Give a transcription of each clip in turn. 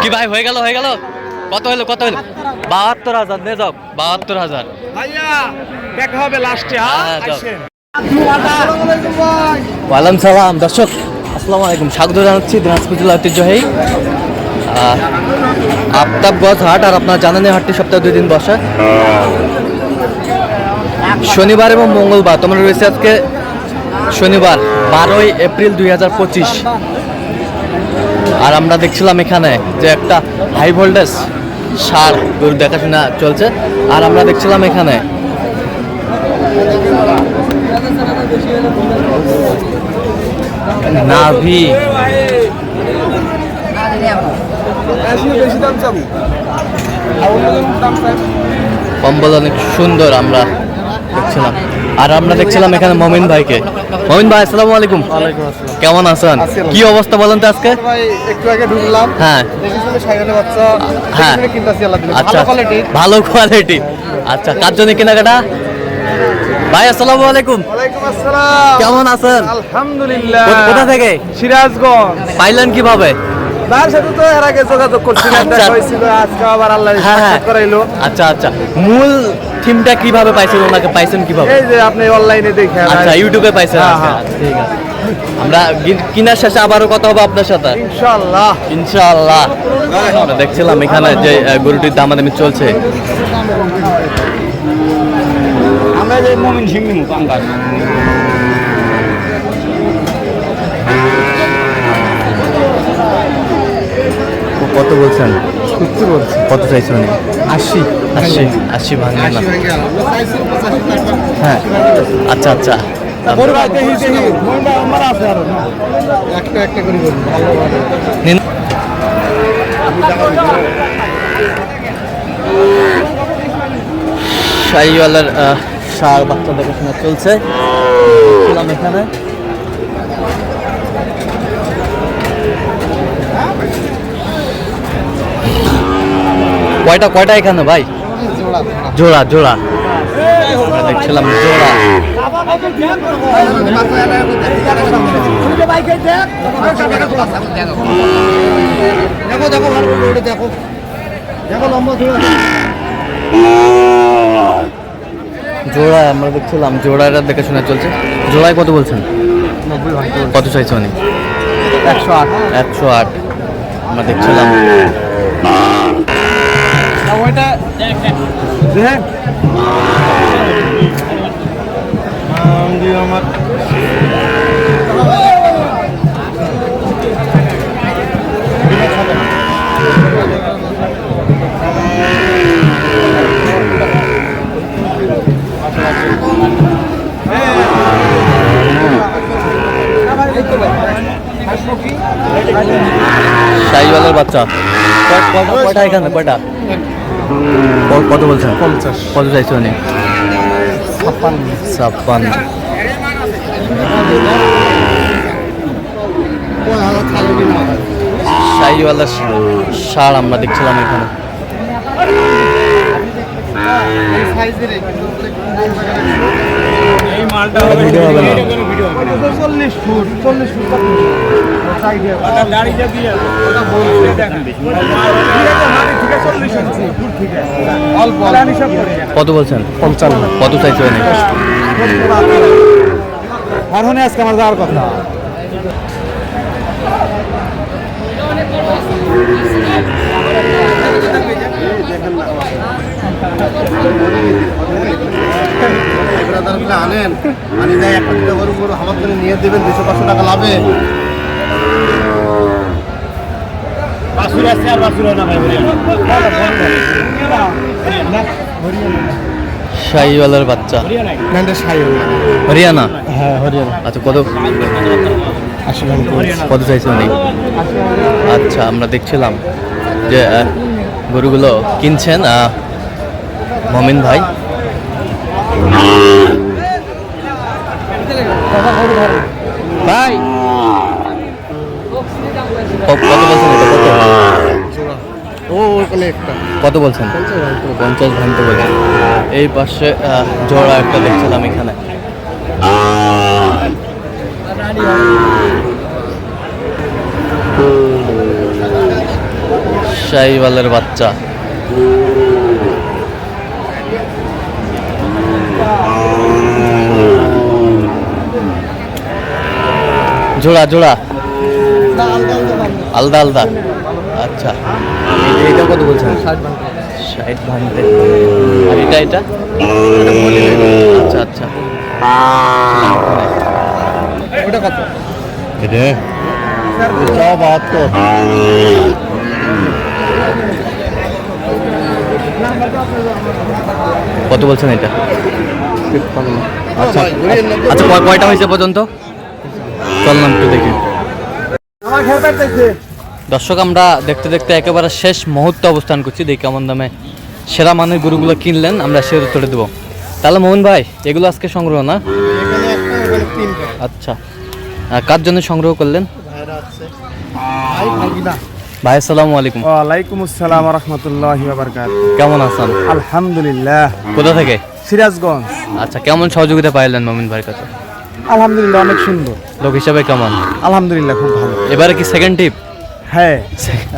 কি ভাই হয়ে গেল হয়ে গেল? কত হলো কত হলো বাহাত্তর হাজার নে যাও বাহাত্তর হাজার। ভাইয়া দেখা হবে লাস্টে হ্যাঁ, যাও। ওয়ালাম সালাম দর্শক আসসালামু আলাইকুম। স্বাগত জানাচ্ছি দিনাজপুর জেলা ঐতিহ্যবাহী আফতাবগঞ্জ হাট আর আপনার জানেন এই হাটটি সপ্তাহে দুই দিন বসে। শনিবার এবং মঙ্গলবার তোমরা রয়েছে আজকে শনিবার বারোই এপ্রিল দুই হাজার পঁচিশ। আর আমরা দেখছিলাম এখানে যে একটা হাই ভোল্টেজ সার গরু দেখাশোনা চলছে। আর আমরা দেখছিলাম এখানে নাভি। কম্বল অনেক সুন্দর আমরা দেখছিলাম। আর আমরা দেখছিলাম এখানে মমিন ভাইকে। মমিন ভাই আসসালামু আলাইকুম। কেমন আছেন? কি অবস্থা বলেন তো আজকে? একটু আগে ঢুকলাম। হ্যাঁ। হ্যাঁ। আচ্ছা। ভালো কোয়ালিটি আচ্ছা কার জন্য কেনাকাটা? ভাই আসসালামু আলাইকুম। কেমন আছেন? আলহামদুলিল্লাহ। কোথা থেকে? সিরাজগঞ্জ। পাইলেন কীভাবে? তার সাথে তো এর আগে যোগাযোগ করছিলাম। আচ্ছা। দেখা হয়েছিল আজকে আবার আল্লাহ হ্যাঁ হ্যাঁ। করাইলো। আচ্ছা আচ্ছা। মূল থিমটা কীভাবে পাইছেন ওনাকে পাইছেন কীভাবে? এই যে আপনি অনলাইনে দেখে আচ্ছা ইউটিউবে পাইছেন হ্যাঁ, আচ্ছা, হ্যাঁ। ঠিক আছে। আমরা কিনার শেষে আবারও কথা হবে আপনার সাথে। ইনশাআল্লাহ। ইনশাআল্লাহ। আমরা দেখছিলাম এখানে যে গরুটির দামাদামি চলছে। আমরা যে মমিন সিং নিমু পাঙ্গাস কত বলছেন? সত্যি বলছি? কত চাইছেন উনি? আশি। আশি। আশি ভাঙবে না। হ্যাঁ আচ্ছা আচ্ছা। একটা একটা করে বলুন। ভালো ভালো নিন। শাহিওয়ালার সার বাচ্চা দেখাশোনা চলছে। ছিলাম এখানে। কয়টা কয়টা এখানে ভাই? জোড়া জোড়া। দেখছিলাম, জোড়া। দেখো দেখো দেখো দেখো জোড়া আমরা দেখছিলাম জোড়াটা দেখাশোনা চলছে। জোড়ায় কত বলছেন? কত চাইছে উনি? একশো আট। একশো আট। আমরা দেখছিলাম। ওইটা দেখ আমার শাহিওয়ালার বাচ্চা। কয়টা এখানে? কয়টা? কত বলছেন? পঞ্চাশ। কত চাইছে উনি? ছাপ্পান্ন। ছাপ্পান্ন। সার আমরা দেখছিলাম এখানে। এই মালটা হবে না? চল্লিশ ফুট চল্লিশ ফুট। করে। কত বলছেন? পঞ্চান্ন। কত চাইছে হনে আজকে আমার যাওয়ার কথা। আনেন। আনি যাই একটা গরু আমার জন্য নিয়ে দেবেন দুশো পাঁচশো টাকা লাভে। বাসুর আছে আর বাসুর না ভাই শাহিওয়ালার বাচ্চা। হরিয়ানা? হ্যাঁ হরিয়ানা। আচ্ছা কত? কত চাইছে উনি? আচ্ছা আমরা দেখছিলাম যে গরুগুলো কিনছেন মমিন ভাই। ভাই! ক- কত বলছেন এটা? কত? ও ওখানে একটা। কত বলছেন? পঞ্চাশ ভাঙতে বলছেন এই পাশে জোড়া একটা দেখছিলাম এখানে। শাহিওয়ালের বাচ্চা। জোড়া জোড়া। আলাদা আলাদা। এইটা কত বলছেন? ষাট ভাঙতে আর এটা এটা? আচ্ছা আচ্ছা। ওটা কত? এটা? এটা বাহাত্তর। কত বলছেন এটা? আচ্ছা আচ্ছা কয়টা হয়েছে পর্যন্ত? চললাম একটু দেখি। আমার খেয়ে দর্শক আমরা দেখতে দেখতে একেবারে শেষ মুহূর্তে অবস্থান করছি। দেখি কেমন দামে সেরা মানের গরুগুলো কিনলেন আমরা সে উত্তরে দেবো। তাহলে মোহন ভাই এগুলো আজকে সংগ্রহ না? আচ্ছা। কার জন্য সংগ্রহ করলেন? ভাই আসসালামু আলাইকুম। ওয়ালাইকুম আসসালাম রহমতুল্লাহ কেমন আছেন? আলহামদুলিল্লাহ। কোথা থেকে? সিরাজগঞ্জ। আচ্ছা কেমন সহযোগিতা পাইলেন মমিন ভাইয়ের কাছে? আলহামদুলিল্লাহ অনেক সুন্দর। লোক হিসাবে কেমন? আলহামদুলিল্লাহ খুব ভালো। এবারে কি সেকেন্ড টিপ হ্যাঁ।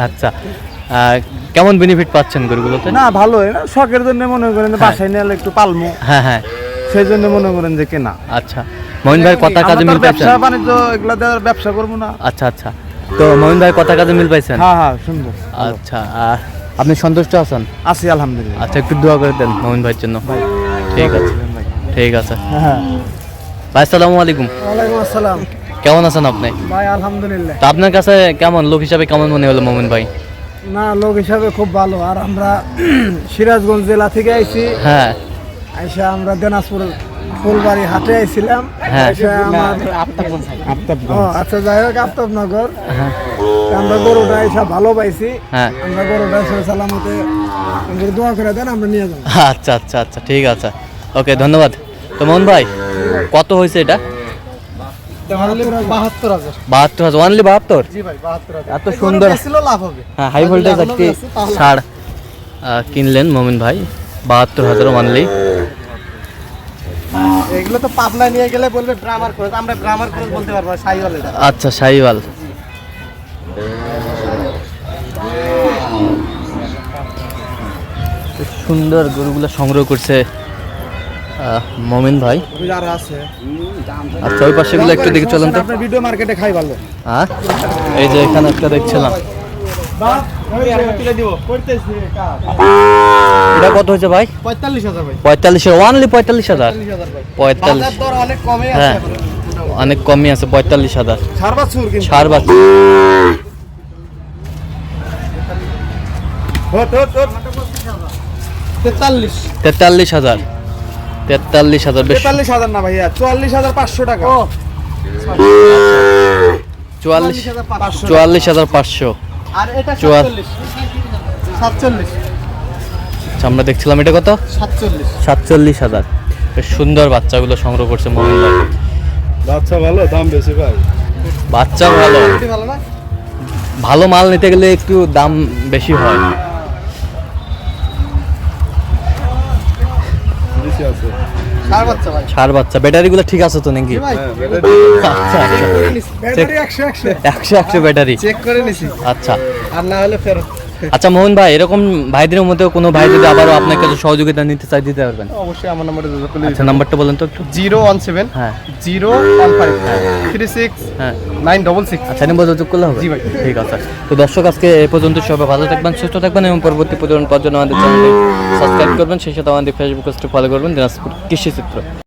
আচ্ছা। কেমন বেনিফিট পাচ্ছেন গরুগুলোতে? না ভালো না শখের জন্য মনে করেন বাসায় নিয়ে একটু পালমো। হ্যাঁ হ্যাঁ। সেই জন্য মনে করেন যে কেনা। আচ্ছা। মমিন ভাই কথা কাজে মিল পাইছেন? ব্যবসা বাণিজ্য এগুলা দেওয়ার ব্যবসা করব না। আচ্ছা আচ্ছা। তো মমিন ভাই কথা কাজে মিল পাইছেন? হ্যাঁ হ্যাঁ সুন্দর। আচ্ছা আপনি সন্তুষ্ট আছেন? আছি আলহামদুলিল্লাহ। আচ্ছা একটু দোয়া করে দেন মমিন ভাইয়ের জন্য। ঠিক আছে। ঠিক আছে। হ্যাঁ। ভাই আসসালামু আলাইকুম। ওয়ালাইকুম আসসালাম। কেমন আছেন আপনি? ভাই আলহামদুলিল্লাহ। তা আপনার কাছে কেমন লোক হিসাবে কেমন মনে হলো মমিন ভাই? না লোক হিসাবে খুব ভালো। আর আমরা সিরাজগঞ্জ জেলা থেকে আইছি। হ্যাঁ। আইসা আমরা দিনাজপুর ফুলবাড়ি হাটে আইছিলাম। হ্যাঁ। আইসা আমার ও, আচ্ছা যাই হোক আফতাবনগর। আমরা গরুটা আইসা ভালো পাইছি। হ্যাঁ। আমরা গরুটা সে সালামতে আমাদের দোয়া করে দেন আমরা নিয়ে যাব। আচ্ছা আচ্ছা আচ্ছা ঠিক আছে। ওকে ধন্যবাদ। তো মোহন ভাই কত হয়েছে এটা? বাহাত্তর হাজার। অনলি এত সুন্দর। হ্যাঁ হাই ভোল্টেজ একটি কিনলেন মমিন ভাই বাহাত্তর হাজার অনলি এগুলো তো নিয়ে গেলে বলবে ড্রামার করে আমরা ড্রামার করে বলতে পারব সাইওয়াল আচ্ছা শাহিওয়াল সুন্দর গরুগুলো সংগ্রহ করছে। মমিন ভাই। আচ্ছা ওই পাশেগুলো একটু দেখে চলেন তো। ভিডিও মার্কেটে খাই ভালো হ্যাঁ? এই যে এখানে একটা দেখছিলাম। এটা কত হয়েছে ভাই? পঁয়তাল্লিশ হাজার। পঁয়তাল্লিশ পঁয়তাল্লিশ হাজার? হ্যাঁ। অনেক কমই আছে, পঁয়তাল্লিশ হাজার। সার তেতাল্লিশ হাজার। তেতাল্লিশ হাজার তেতাল্লিশ হাজার না ভাইয়া চুয়াল্লিশ হাজার পাঁচশো টাকা। চুয়াল্লিশ হাজার পাঁচশো। চুয়াল্লিশ হাজার পাঁচশো। আচ্ছা আমরা দেখছিলাম এটা কত? সাতচল্লিশ। সাতচল্লিশ হাজার। বেশ সুন্দর বাচ্চাগুলো সংগ্রহ করছে ভাই। আচ্ছা ভালো দাম বেশি ভাই। বাচ্চা ভালো না? ভালো মাল নিতে গেলে একটু দাম বেশি হয়। আছে। বাচ্চা ভাই। বাচ্চা। ব্যাটারিগুলো ঠিক আছে তো নাকি? আচ্ছা আচ্ছা। ব্যাটারি একশো একশো। একশো একশো ব্যাটারি। চেক করে নিছি। আচ্ছা। আর না হলে ফেরত। আচ্ছা মোহন ভাই এরকম ভাইদের মধ্যে কোনো ভাই যদি আবারও আপনার কাছে সহযোগিতা নিতে চাই দিতে পারবেন? অবশ্যই আমার নাম্বারে আচ্ছা নাম্বারটা বলেন তো একটু। জিরো ওয়ান সেভেন হ্যাঁ। Zero one five three six হ্যাঁ। নাইন ডবল সিক্স আচ্ছা নিম্ন যোগাযোগ করলে হবে? জি ভাই। ঠিক আছে। তো দর্শক আজকে এ পর্যন্ত সবাই ভালো থাকবেন সুস্থ থাকবেন এবং পরবর্তী প্রজন্ম পর্যন্ত আমাদের চ্যানেলটি সাবস্ক্রাইব করবেন। সেই সাথে আমাদের ফেসবুক পেজটি ফলো করবেন দিনাজপুর কৃষি চিত্র